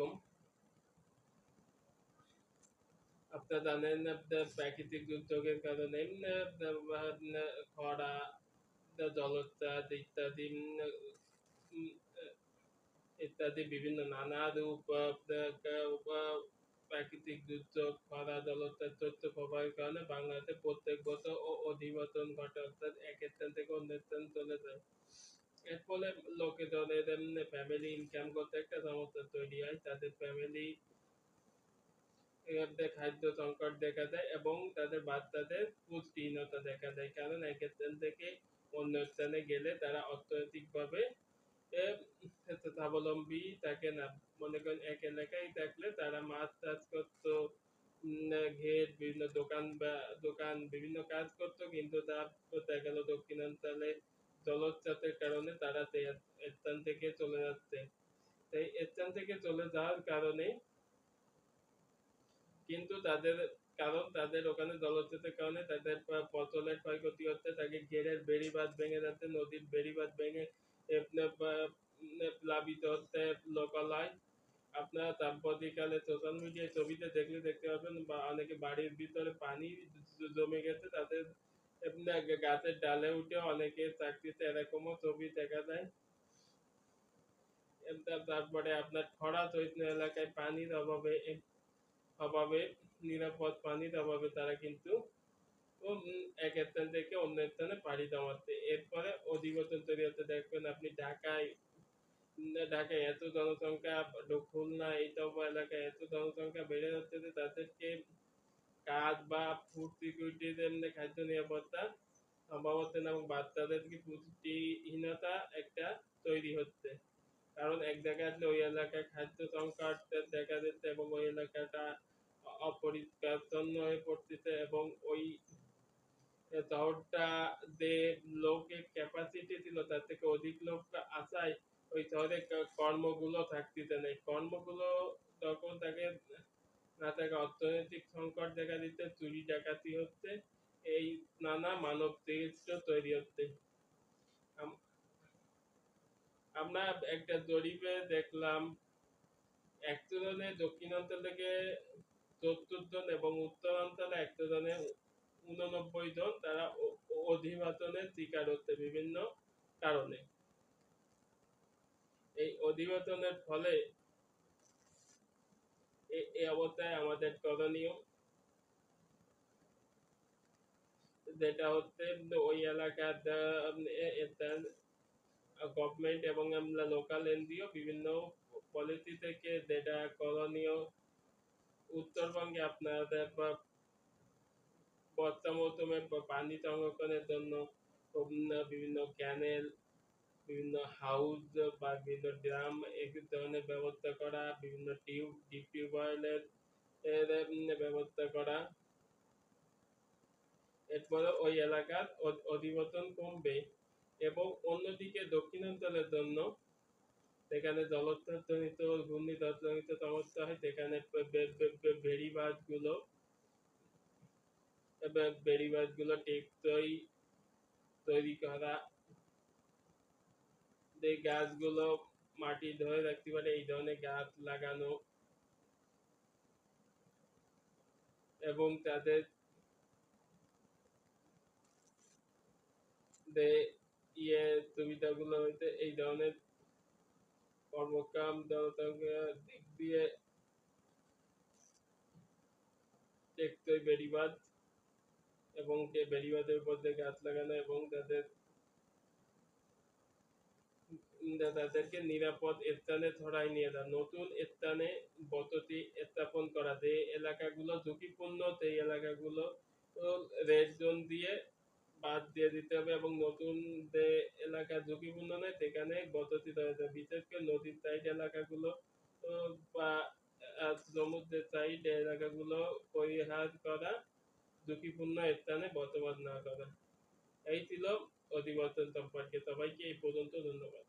আলাইকুম আপনারা জানেন, আপনার প্রাকৃতিক দুর্যোগের কারণে খরা জলোচ্ছ্বাস ইত্যাদি ইত্যাদি বিভিন্ন নানা রূপ প্রাকৃতিক দুর্যোগ, খরা, জলোচ্ছ্বাস তথ্য প্রবাহের কারণে বাংলাদেশে প্রত্যেক বছর ও অধিবর্তন ঘটে, অর্থাৎ এক স্থান থেকে অন্য স্থান চলে যায়। এর ফলে লোকে লোকেজনের ফ্যামিলি ইনকাম করতে একটা সমস্যা তৈরি হয়, তাদের ফ্যামিলি খাদ্য সংকট দেখা দেয় এবং তাদের বাচ্চাদের পুষ্টিহীনতা দেখা দেয়। কারণ এক স্থান থেকে অন্য স্থানে গেলে তারা অর্থনৈতিকভাবে স্বাবলম্বী থাকে না। মনে করেন এক এলাকায় থাকলে তারা মাছ চাষ করতো ঘের, বিভিন্ন দোকান বা দোকান, বিভিন্ন কাজ করতো, কিন্তু তার দেখা গেল দক্ষিণাঞ্চলে জলোচ্ছ্বাসের কারণে তারা স্থান থেকে চলে যাচ্ছে। সেই স্থান থেকে চলে যাওয়ার কারণে কিন্তু তাদের কারণ তাদের ওখানে জলোচ্ছ্বাসের কারণে তাদের ফসলের ক্ষয়ক্ষতি হচ্ছে, তাকে ঘেরের বেড়িবাঁধ ভেঙে যাচ্ছে, নদীর বেড়িবাঁধ ভেঙে প্লাবিত হচ্ছে লোকালয়। আপনারা সাম্প্রতিককালে সোশ্যাল মিডিয়ায় ছবিতে দেখলে দেখতে পাবেন বা অনেকে বাড়ির ভিতরে পানি জমে গেছে, তাদের গাছের ডালে উঠে অনেকে চাকরিতে এরকমও ছবি দেখা যায়। তারপরে আপনার খরা চৈতন্য এলাকায় পানির অভাবে অভাবে, নিরাপদ পানির অভাবে তারা কিন্তু এক স্থান থেকে অন্য স্থানে পাড়ি জমাচ্ছে। এরপরে অধিবর্তন তৈরি দেখবেন আপনি ঢাকায় ঢাকায় এত জনসংখ্যা, খুলনা এইসব এলাকায় এত জনসংখ্যা বেড়ে যাচ্ছে যে তাদেরকে কাজ বা ফুড সিকিউরিটির এমনি খাদ্য নিরাপত্তা সম্ভব হচ্ছে না এবং বাচ্চাদেরকে পুষ্টিহীনতা একটা তৈরি হচ্ছে। কারণ এক জায়গায় আসলে ওই এলাকায় খাদ্য সংকট দেখা দিচ্ছে এবং ওই এলাকাটা অপরিষ্কারচ্ছন্ন হয়ে পড়তেছে এবং ওই শহরটা যে লোকের ক্যাপাসিটি ছিল, তার থেকে অধিক লোক আসায় ওই শহরে কর্মগুলো থাকতেছে না। কর্মগুলো তখন তাকে থাকে অর্থনৈতিক সংকট দেখা দিচ্ছে চুরি, ডাকাতি হচ্ছে এই নানা মানব চরিত্র তৈরি হচ্ছে আম- আমরা একটা জরিপে দেখলাম একশো জনে দক্ষিণাঞ্চল থেকে সত্তর জন এবং উত্তরাঞ্চলে একশো জনে উননব্বই জন, তারা অ- অধিবাতনের শিকার হচ্ছে বিভিন্ন কারণে। এই অধিবাতনের ফলে এই অবস্থায় আমাদের করণীয়। যেটা হচ্ছে, ওই এলাকার গভর্নমেন্ট এবং আমরা লোকাল এনজিও বিভিন্ন পলিসি থেকে যেটা করণীয়। উত্তরবঙ্গে আপনাদের বা- বর্ষা মৌসুমে পানি সংরক্ষণের জন্য বিভিন্ন ক্যানেল বিভিন্ন হাউস বা বিভিন্ন ড্রাম এই ধরনের ব্যবস্থা করা বিভিন্ন টিউব ডিপ টিউবওয়েলের এর, ব্যবস্থা করা। এরপরে ওই এলাকার অধ- অধিবর্তন কমবে এবং অন্যদিকে দক্ষিণাঞ্চলের জন্য সেখানে জলোচ্ছ্বাসজনিত ঘূর্ণিঝড়জনিত সমস্যা হয় সেখানে বেড়িবাঁধগুলো বেড়িবাঁধগুলো টেকসই তৈরি করা যে গাছগুলো মাটি ধরে রাখতে পারে, এই ধরনের গাছ লাগানো এবং তাদের ইয়ে সুবিধাগুলো হইতে এই ধরনের কর্মকাম দিক দিয়ে টেকসই বেড়িবাঁধ এবং যে বেড়িবাঁধের উপর দিয়ে গাছ লাগানো এবং তাদের তাদেরকে নিরাপদ স্থানে ছড়াই নিয়ে যাওয়া নতুন স্থানে বসতি স্থাপন করা। যে এলাকাগুলো ঝুঁকিপূর্ণ, সেই এলাকাগুলো রেড জোন দিয়ে বাদ দিয়ে দিতে হবে এবং নতুন যে এলাকা ঝুঁকিপূর্ণ নয়, সেখানে বসতি দেওয়া যায়। বিশেষ করে নদীর সাইড এলাকাগুলো, বা সমুদ্রের সাইড এলাকাগুলো পরিহার করা ঝুঁকিপূর্ণ স্থানে বসবাস না করা। এই ছিল অধিবর্তন সম্পর্কে সবাইকে এই পর্যন্ত ধন্যবাদ